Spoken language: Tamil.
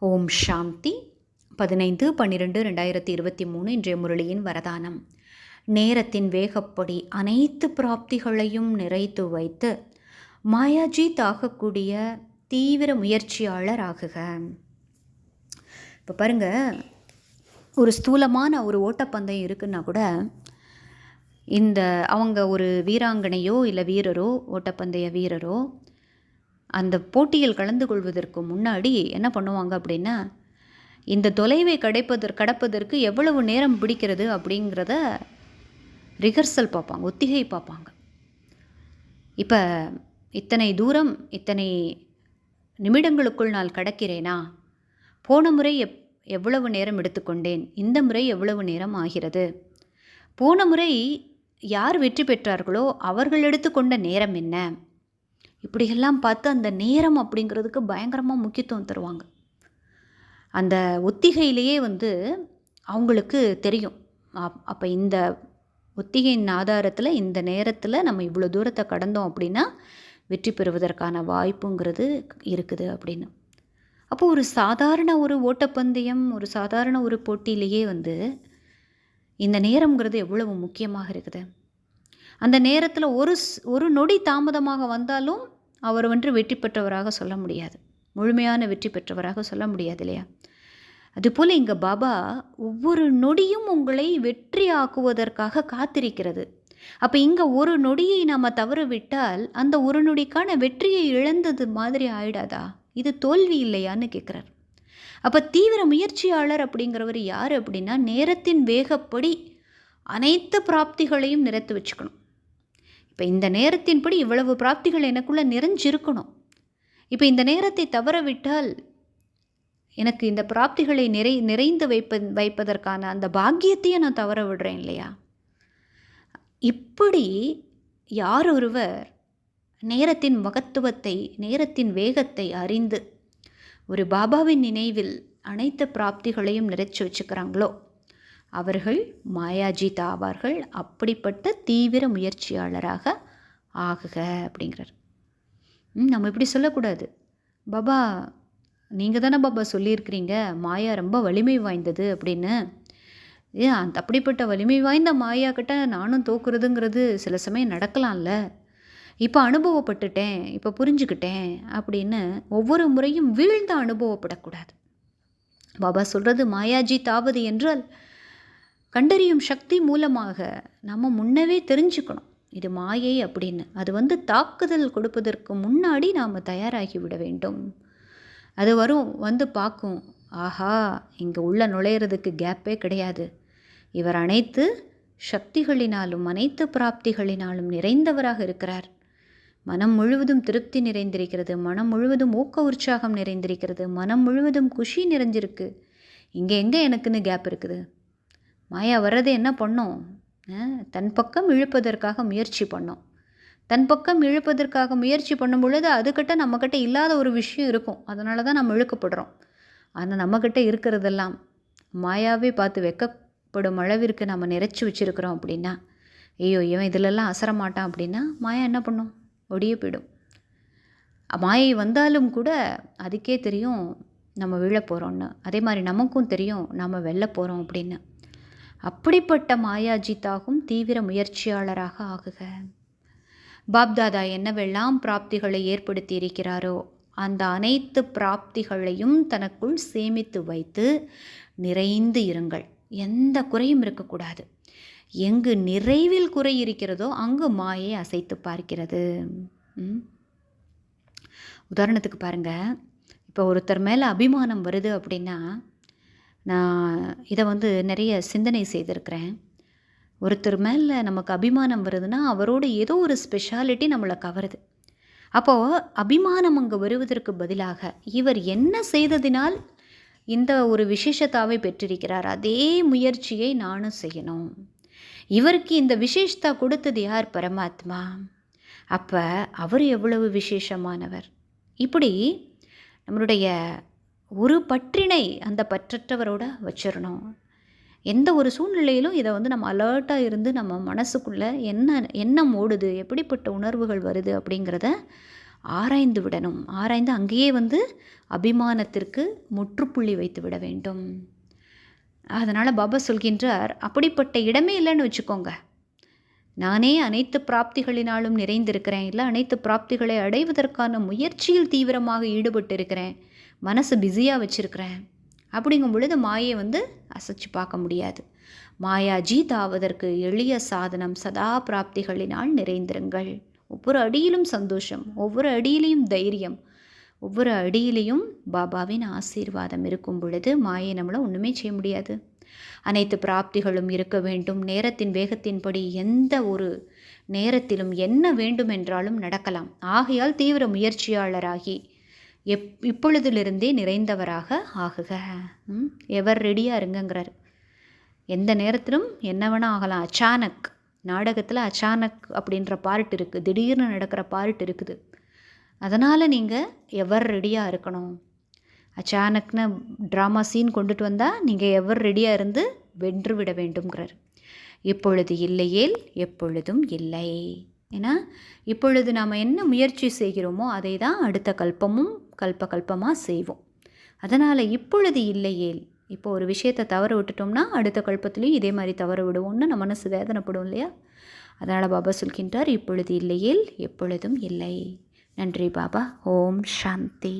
ஓம் சாந்தி. பதினைந்து பன்னிரெண்டு ரெண்டாயிரத்தி இருபத்தி மூணு இன்றைய முரளியின் வரதானம். நேரத்தின் வேகப்படி அனைத்து பிராப்திகளையும் நிறைத்து வைத்து மாயாஜி தாகக்கூடிய தீவிர முயற்சியாளர் ஆகுக. இப்போ பாருங்கள் ஒரு ஸ்தூலமான ஒரு ஓட்டப்பந்தயம் இருக்குன்னா கூட இந்த அவங்க ஒரு வீராங்கனையோ இல்லை வீரரோ ஓட்டப்பந்தய வீரரோ அந்த போட்டியில் கலந்து கொள்வதற்கு முன்னாடி என்ன பண்ணுவாங்க அப்படின்னா இந்த தொலைவை கிடைப்பதற்கு கடப்பதற்கு எவ்வளவு நேரம் பிடிக்கிறது அப்படிங்கிறத ரிஹர்சல் பார்ப்பாங்க ஒத்திகை பார்ப்பாங்க. இப்போ இத்தனை தூரம் இத்தனை நிமிடங்களுக்குள் நான் கடக்கிறேனா? போன முறை எப் எவ்வளவு நேரம் எடுத்துக்கொண்டேன்? இந்த முறை எவ்வளவு நேரம் ஆகிறது? போன முறை யார் வெற்றி பெற்றார்களோ அவர்கள் எடுத்துக்கொண்ட நேரம் என்ன? இப்படியெல்லாம் பார்த்து அந்த நேரம் அப்படிங்கிறதுக்கு பயங்கரமாக முக்கியத்துவம் தருவாங்க. அந்த ஒத்திகையிலேயே வந்து அவங்களுக்கு தெரியும். அப்போ இந்த ஒத்திகையின் ஆதாரத்தில் இந்த நேரத்தில் நம்ம இவ்வளோ தூரத்தை கடந்தோம் அப்படின்னா வெற்றி பெறுவதற்கான வாய்ப்புங்கிறது இருக்குது அப்படின்னு. அப்போ ஒரு சாதாரண ஒரு ஓட்டப்பந்தயம் ஒரு சாதாரண ஒரு போட்டியிலேயே வந்து இந்த நேரங்கிறது எவ்வளவு முக்கியமாக இருக்குது? அந்த நேரத்தில் ஒரு ஒரு நொடி தாமதமாக வந்தாலும் அவர் வந்து வெற்றி பெற்றவராக சொல்ல முடியாது. முழுமையான வெற்றி பெற்றவராக சொல்ல முடியாது இல்லையா? அதுபோல் இங்கே பாபா ஒவ்வொரு நொடியும் உங்களை வெற்றி ஆக்குவதற்காக காத்திருக்கிறது. அப்போ இங்கே ஒரு நொடியை நாம் தவற விட்டால் அந்த ஒரு நொடிக்கான வெற்றியை இழந்தது மாதிரி ஆயிடாதா? இது தோல்வி இல்லையான்னு கேட்குறார் அப்போ தீவிர முயற்சியாளர் அப்படிங்கிறவர் யார் அப்படின்னா நேரத்தின் வேகப்படி அனைத்து பிராப்திகளையும் நிறைத்து வச்சுக்கணும். இப்போ இந்த நேரத்தின்படி இவ்வளவு பிராப்திகள் எனக்குள்ளே நிறைஞ்சிருக்கணும். இப்போ இந்த நேரத்தை தவற விட்டால் எனக்கு இந்த பிராப்திகளை நிறை நிறைந்து வைப்ப வைப்பதற்கான அந்த பாக்கியத்தையே நான் தவற விடுறேன் இல்லையா? இப்படி யார் ஒருவர் நேரத்தின் மகத்துவத்தை நேரத்தின் வேகத்தை அறிந்து ஒரு பாபாவின் நினைவில் அனைத்து பிராப்திகளையும் நிறைச்சி வச்சுக்கிறாங்களோ? அவர்கள் மாயாஜித் ஆவார்கள் அப்படிப்பட்ட தீவிர முயற்சியாளராக ஆகுக அப்படிங்கிறார். நம்ம இப்படி சொல்லக்கூடாது. பாபா நீங்கள் தானே பாபா சொல்லியிருக்கிறீங்க மாயா ரொம்ப வலிமை வாய்ந்தது அப்படின்னு. ஏன் அந்த அப்படிப்பட்ட வலிமை வாய்ந்த மாயா கிட்ட நானும் தோக்குறதுங்கிறது சில சமயம் நடக்கலாம்ல. இப்போ அனுபவப்பட்டுட்டேன் இப்போ புரிஞ்சுக்கிட்டேன் அப்படின்னு ஒவ்வொரு முறையும் வீழ்ந்த அனுபவப்படக்கூடாது. பாபா சொல்கிறது மாயாஜி தாவது என்றால் கண்டறியும் சக்தி மூலமாக நம்ம முன்னவே தெரிஞ்சுக்கணும். இது மாயை அப்படின்னு. அது வந்து தாக்குதல் கொடுப்பதற்கு முன்னாடி நாம் தயாராகி விட வேண்டும். அது வரும் வந்து பார்க்கும். ஆஹா இங்கே உள்ள நுழையிறதுக்கு கேப்பே கிடையாது. இவர் அனைத்து சக்திகளினாலும் அனைத்து பிராப்திகளினாலும் நிறைந்தவராக இருக்கிறார். மனம் முழுவதும் திருப்தி நிறைந்திருக்கிறது. மனம் முழுவதும் ஊக்க உற்சாகம் நிறைந்திருக்கிறது. மனம் முழுவதும் குஷி நிறைஞ்சிருக்கு. இங்கே எங்கே எனக்குன்னு கேப் இருக்குது? மாயா வர்றது என்ன பண்ணோம்? தன் பக்கம் இழுப்பதற்காக முயற்சி பண்ணோம். தன் பக்கம் இழுப்பதற்காக முயற்சி பண்ணும் பொழுது அதுக்கிட்ட நம்மக்கிட்ட இல்லாத ஒரு விஷயம் இருக்கும். அதனால தான் நம்ம இழுக்கப்படுறோம். ஆனால் நம்மக்கிட்ட இருக்கிறதெல்லாம் மாயாவே பார்த்து வெக்கப்படும் அளவிற்கு நம்ம நிறைச்சி வச்சுருக்கிறோம் அப்படின்னா ஐயோ இவன் இதிலெல்லாம் அசரமாட்டான் அப்படின்னா மாயா என்ன பண்ணும்? ஒடியே போயிடும். மாயை வந்தாலும் கூட அதுக்கே தெரியும் நம்ம விழ போகிறோன்னு அதே மாதிரி நமக்கும் தெரியும் நம்ம வெளில போகிறோம் அப்படின்னு. அப்படிப்பட்ட மாயாஜித்தாகும் தீவிர முயற்சியாளராக ஆகுக. பாப்தாதா என்னவெல்லாம் பிராப்திகளை ஏற்படுத்தி இருக்கிறாரோ அந்த அனைத்து பிராப்திகளையும் தனக்குள் சேமித்து வைத்து நிறைந்து இருங்கள். எந்த குறையும் இருக்கக்கூடாது. எங்கு நிறைவில் குறை இருக்கிறதோ அங்கு மாயை அசைத்து பார்க்கிறது. உதாரணத்துக்கு பாருங்கள் இப்போ ஒருத்தர் மேலே அபிமானம் வருது அப்படின்னா நான் இதை வந்து நிறைய சிந்தனை செய்திருக்கிறேன். ஒருத்தர் மேலே நமக்கு அபிமானம் வருதுன்னா அவரோட ஏதோ ஒரு ஸ்பெஷாலிட்டி நம்மளை கவருது. அப்போது அபிமானம் அங்கே வருவதற்கு பதிலாக இவர் என்ன செய்ததினால் இந்த ஒரு விசேஷத்தாவை பெற்றிருக்கிறார்? அதே முயற்சியை நானும் செய்யணும். இவருக்கு இந்த விசேஷத்தா கொடுத்தது யார்? பரமாத்மா. அப்போ அவர் எவ்வளவு விசேஷமானவர்? இப்படி நம்மளுடைய ஒரு பற்றினை அந்த பற்றற்றவரோட வச்சிடணும். எந்த ஒரு சூழ்நிலையிலும் இதை வந்து நம்ம அலர்ட்டாக இருந்து நம்ம மனசுக்குள்ளே என்ன எண்ணம் ஓடுது எப்படிப்பட்ட உணர்வுகள் வருது அப்படிங்கிறத ஆராய்ந்து விடணும். ஆராய்ந்து அங்கேயே வந்து அபிமானத்திற்கு முற்றுப்புள்ளி வைத்து விட வேண்டும். அதனால் பாபா சொல்கின்றார் அப்படிப்பட்ட இடமே இல்லைன்னு வச்சுக்கோங்க. நானே அனைத்து பிராப்திகளினாலும் நிறைந்திருக்கிறேன். இல்லை அனைத்து பிராப்திகளை அடைவதற்கான முயற்சியில் தீவிரமாக ஈடுபட்டு இருக்கிறேன் மனசு பிஸியாக வச்சுருக்கிறேன். அப்படிங்கும் பொழுது மாயை வந்து அசைச்சு பார்க்க முடியாது. மாயா ஜீத் ஆவதற்கு எளிய சாதனம் சதா பிராப்திகளினால் நிறைந்திருங்கள். ஒவ்வொரு அடியிலும் சந்தோஷம் ஒவ்வொரு அடியிலையும் தைரியம் ஒவ்வொரு அடியிலையும் பாபாவின் ஆசீர்வாதம் இருக்கும் பொழுது மாயை நம்மளை ஒன்றுமே செய்ய முடியாது. அனைத்து பிராப்திகளும் இருக்க வேண்டும். நேரத்தின் வேகத்தின்படி எந்த ஒரு நேரத்திலும் என்ன வேண்டுமென்றாலும் நடக்கலாம். ஆகையால் தீவிர முயற்சியாளராகி எப் இப்பொழுதிலிருந்தே நிறைந்தவராக ஆகுக. ம், எவர் ரெடியாக இருங்கங்கிறார். எந்த நேரத்திலும் என்ன வேணால் ஆகலாம் அச்சானக் நாடகத்தில் அச்சானக் அப்படின்ற பார்ட் இருக்குது திடீர்னு நடக்கிற பார்ட் இருக்குது. அதனால் நீங்கள் எவர் ரெடியாக இருக்கணும்? அச்சானக்னு ட்ராமா சீன் கொண்டுட்டு வந்தால் நீங்கள் எவர் ரெடியாக இருந்து வென்று விட வேண்டும்ங்கிறார். இப்பொழுது இல்லையேல் எப்பொழுதும் இல்லை. ஏன்னா இப்பொழுது நாம் என்ன முயற்சி செய்கிறோமோ அதை தான் அடுத்த கல்பமும் கல்ப கல்பமாக செய்வோம். அதனால் இப்பொழுது இல்லையேல் இப்போ ஒரு விஷயத்தை தவற விட்டுட்டோம்னா அடுத்த கல்பத்துலேயும் இதே மாதிரி தவற விடுவோம்னு நம்ம மனசு வேதனைப்படும் இல்லையா? அதனால் பாபா சொல்கின்றார் இப்பொழுது இல்லையேல் எப்பொழுதும் இல்லை. நன்றி பாபா. ஓம் சாந்தி.